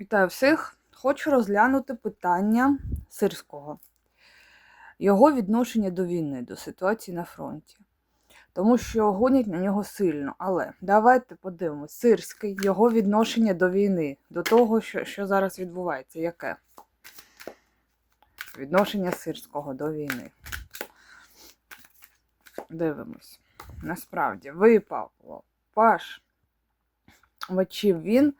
Вітаю всіх! Хочу розглянути питання Сирського, його відношення до війни, до ситуації на фронті. Тому що гонять на нього сильно. Але давайте подивимось, Сирський, його відношення до війни, до того, що, що зараз відбувається. Яке? Відношення Сирського до війни. Дивимось. Насправді, випав паш мечів він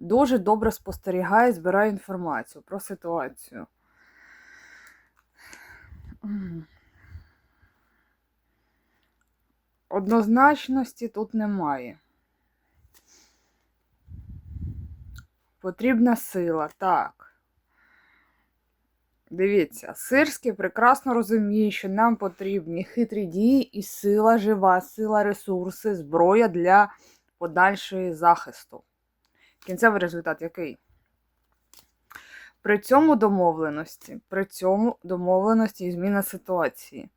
дуже добре спостерігає, збирає інформацію про ситуацію. Однозначності тут немає. Потрібна сила, так. Дивіться, Сирський прекрасно розуміє, що нам потрібні хитрі дії і сила жива, сила, ресурси, зброя для подальшої захисту. Кінцевий результат який? При цьому домовленості, при цьому домовленості і зміна ситуації.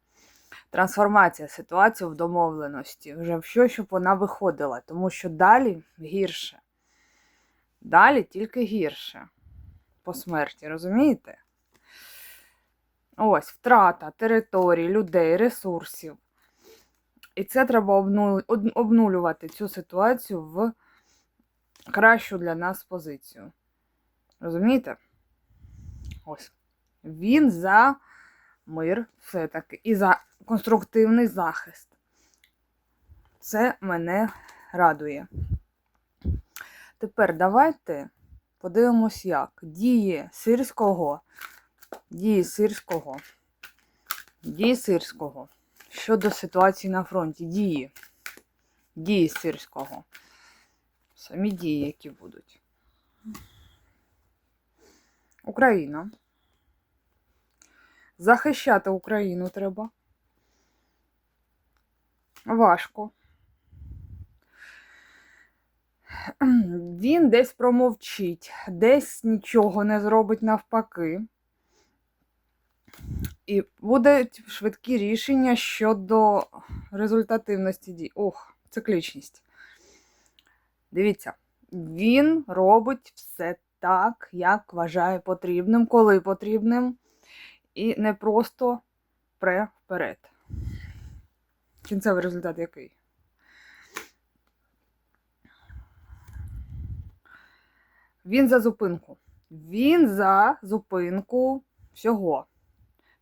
Трансформація ситуації в домовленості. Вже в що, щоб вона виходила, тому що далі гірше. Далі тільки гірше. По смерті, розумієте? Ось втрата територій, людей, ресурсів. І це треба обнулювати цю ситуацію в кращу для нас позицію. Розумієте? Ось. Він за мир все-таки і за конструктивний захист. Це мене радує. Тепер давайте подивимось, як дії сирського, дії сирського, дії сирського щодо ситуації на фронті. Дії. Дії сирського. Самі дії, які будуть. Україна. Захищати Україну треба. Важко. Він десь промовчить, десь нічого не зробить навпаки. І будуть швидкі рішення щодо результативності дій. Ох, циклічність. Дивіться, він робить все так, як вважає потрібним, коли потрібним, і не просто пре вперед. Кінцевий результат який? Він за зупинку. Він за зупинку всього.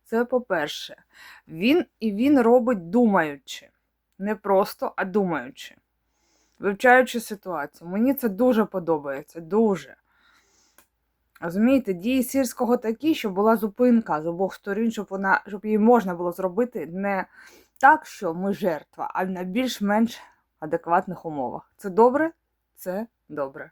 Це по-перше. Він і він робить думаючи. Не просто, а думаючи. Вивчаючи ситуацію. Мені це дуже подобається. Дуже. Розумієте, дії сільського такі, щоб була зупинка з обох сторін, щоб вона, щоб її можна було зробити не так, що ми жертва, а на більш-менш адекватних умовах. Це добре? Це добре.